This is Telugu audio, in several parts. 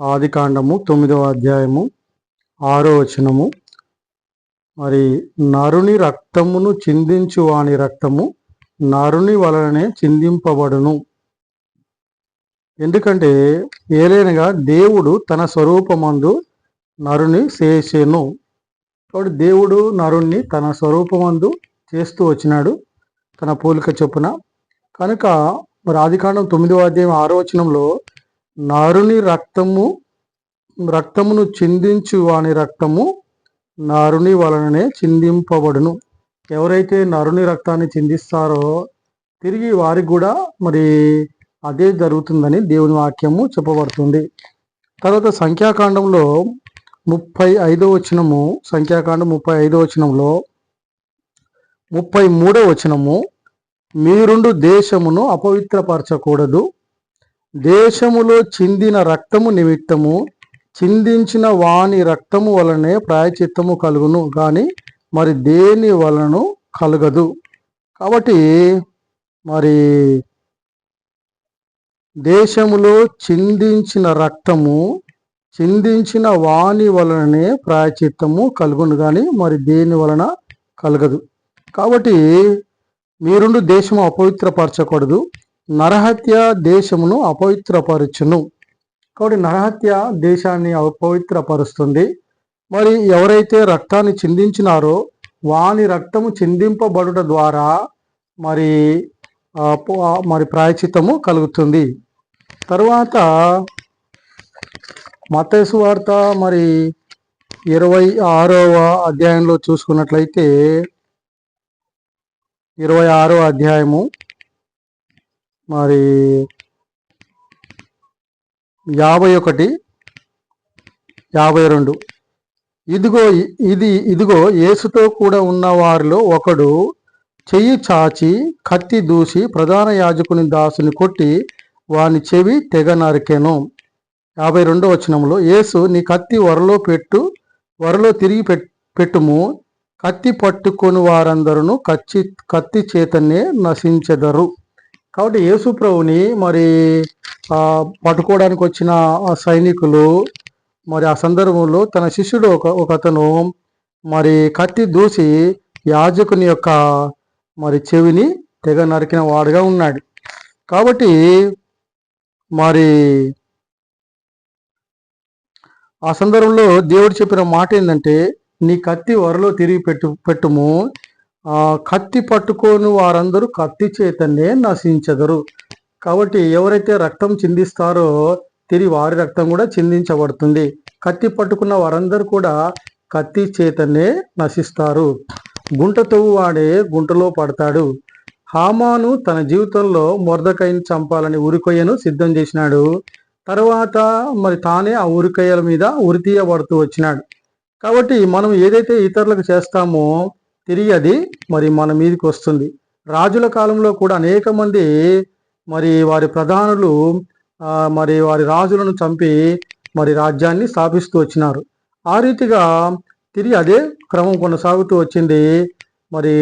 ఆది కాండము తొమ్మిదవ అధ్యాయము ఆరో వచనము. మరి నరుని రక్తమును చిందించు వాని రక్తము నరుని వలననే చిందింపబడును. ఎందుకంటే ఏలైనగా దేవుడు తన స్వరూపమందు నరుని చేసేను. కాబట్టి దేవుడు నరుణ్ణి తన స్వరూపమందు చేస్తూ వచ్చినాడు తన పోలిక చొప్పున. కనుక మరి ఆదికాండం తొమ్మిదవ అధ్యాయం ఆరో వచనంలో నారుని రక్తము రక్తమును చిందించు వాని రక్తము నారుని వలననే చిందింపబడును. ఎవరైతే నరుని రక్తాన్ని చిందిస్తారో తిరిగి వారికి కూడా మరి అదే జరుగుతుందని దేవుని వాక్యము చెప్పబడుతుంది. తర్వాత సంఖ్యాకాండంలో ముప్పై ఐదో వచనము సంఖ్యాకాండం ముప్పై ఐదో వచనంలో ముప్పై మూడో వచనము మీరుండు దేశమును అపవిత్రపరచకూడదు. దేశములో చిందిన రక్తము నిమిత్తము చిందించిన వాని రక్తము వలనే ప్రాయచిత్తము కలుగును కానీ మరి దేని వలన కలగదు. కాబట్టి మరి దేశములో చిందించిన రక్తము చిందించిన వాని వలననే ప్రాయచిత్తము కలుగును కానీ మరి దేని వలన కలగదు. కాబట్టి మీరుండు దేశము అపవిత్రపరచకూడదు. నరహత్య దేశమును అపవిత్రపరచును. కాబట్టి నరహత్య దేశాన్ని అపవిత్రపరుస్తుంది. మరి ఎవరైతే రక్తాన్ని చిందించినారో వాని రక్తము చిందింపబడుట ద్వారా మరి మరి ప్రాయచితము కలుగుతుంది. తర్వాత మతేసు వార్త మరి ఇరవై ఆరవ అధ్యాయంలో చూసుకున్నట్లయితే ఇరవై ఆరో అధ్యాయము మరి యాభై ఒకటి యాభై రెండు. ఇదిగో ఇది ఇదిగో యేసుతో కూడా ఉన్న వారిలో ఒకడు చెయ్యి చాచి కత్తి దూసి ప్రధాన యాజకుని దాసుని కొట్టి వాని చెవి తెగ నరికెను. యాభై రెండో వచనంలో యేసు నీ కత్తి వరలో పెట్టు వరలో తిరిగి పెట్- పెట్టుము. కత్తి పట్టుకొని వారందరూ కచ్చి కత్తి చేతనే నశించెదరు. కాబట్టి యేసు ప్రభుని మరి పట్టుకోవడానికి వచ్చిన ఆ సైనికులు మరి ఆ సందర్భంలో తన శిష్యుడు ఒక ఒకతను మరి కత్తి దూసి యాజకుని యొక్క మరి చెవిని తెగ నరికిన వాడుగా ఉన్నాడు. కాబట్టి మరి ఆ సందర్భంలో దేవుడు చెప్పిన మాట ఏంటంటే నీ కత్తి వరలో తిరిగి పెట్టు పెట్టుము. కత్తి పట్టుకొని వారందరూ కత్తి చేతనే నశించదరు. కాబట్టి ఎవరైతే రక్తం చిందిస్తారో తిరిగి వారి రక్తం కూడా చిందించబడుతుంది. కత్తి పట్టుకున్న వారందరూ కూడా కత్తి చేతనే నశిస్తారు. గుంట తవ్వు వాడే గుంటలో పడతాడు. హామాను తన జీవితంలో మొరదకైని చంపాలని ఉరికొయ్యను సిద్ధం చేసినాడు. తర్వాత మరి తానే ఆ ఉరికొయ్యల మీద ఉరి తీయబడుతూ వచ్చినాడు. కాబట్టి మనం ఏదైతే ఇతరులకు చేస్తామో తిరిగి అది మరి మన మీదకి వస్తుంది. రాజుల కాలంలో కూడా అనేక మంది మరి వారి ప్రధానులు మరి వారి రాజులను చంపి మరి రాజ్యాన్ని స్థాపిస్తూ వచ్చినారు. ఆ రీతిగా తిరిగి అదే క్రమం కొనసాగుతూ వచ్చింది. మరి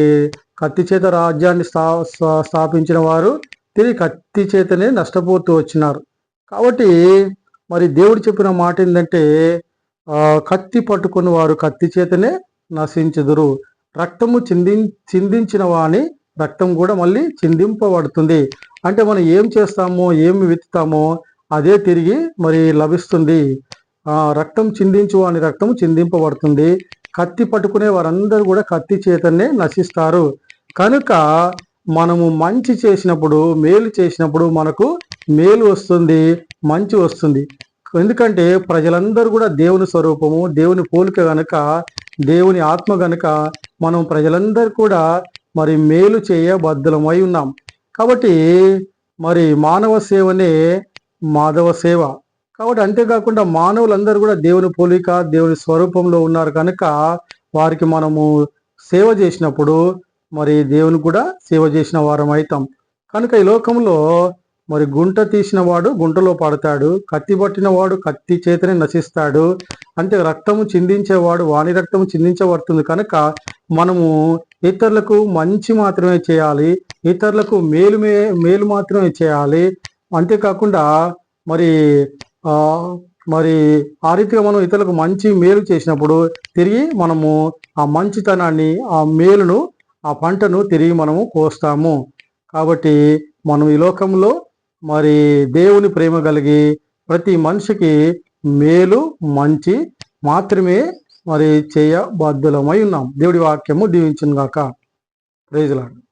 కత్తి చేత రాజ్యాన్ని స్థా స్థాపించిన వారు తిరిగి కత్తి చేతనే నష్టపోతూ వచ్చినారు. కాబట్టి మరి దేవుడు చెప్పిన మాట ఏంటంటే కత్తి పట్టుకుని వారు కత్తి చేతనే నశించుదురు. రక్తము చింది చిందించిన వాని రక్తం కూడా మళ్ళీ చిందింపబడుతుంది. అంటే మనం ఏం చేస్తామో ఏమి విత్తుతామో అదే తిరిగి మరి లభిస్తుంది. రక్తం చిందించు వాని రక్తం చిందింపబడుతుంది. కత్తి పట్టుకునే వారందరూ కూడా కత్తి చేతనే నశిస్తారు. కనుక మనము మంచి చేసినప్పుడు మేలు చేసినప్పుడు మనకు మేలు వస్తుంది మంచి వస్తుంది. ఎందుకంటే ప్రజలందరూ కూడా దేవుని స్వరూపము దేవుని పోలిక గనుక దేవుని ఆత్మ గనుక మనం ప్రజలందరూ కూడా మరి మేలు చేయ బద్దలమై ఉన్నాం. కాబట్టి మరి మానవ సేవనే మాధవ సేవ. కాబట్టి అంతేకాకుండా మానవులందరూ కూడా దేవుని పోలిక దేవుని స్వరూపంలో ఉన్నారు కనుక వారికి మనము సేవ చేసినప్పుడు మరి దేవుని కూడా సేవ చేసిన వారం అవుతాం కనుక ఈ లోకంలో మరి గుంట తీసిన వాడు గుంటలో పడతాడు కత్తి పట్టిన వాడు కత్తి చేతనే నశిస్తాడు. అంటే రక్తము చిందించేవాడు వాణి రక్తము చిందించబడుతుంది కనుక మనము ఇతరులకు మంచి మాత్రమే చేయాలి ఇతరులకు మేలు మే మేలు మాత్రమే చేయాలి. అంతేకాకుండా మరి మరి ఆ రీతిగా మనం ఇతరులకు మంచి మేలు చేసినప్పుడు తిరిగి మనము ఆ మంచితనాన్ని ఆ మేలును ఆ పంటను తిరిగి మనము కోస్తాము. కాబట్టి మనం ఈ లోకంలో మరి దేవుని ప్రేమ కలిగి ప్రతి మనిషికి మేలు మంచి మాత్రమే మరి చేయబద్ధులమై ఉన్నాం. దేవుడి వాక్యము దీవించును కాక ప్రైజ్లాడు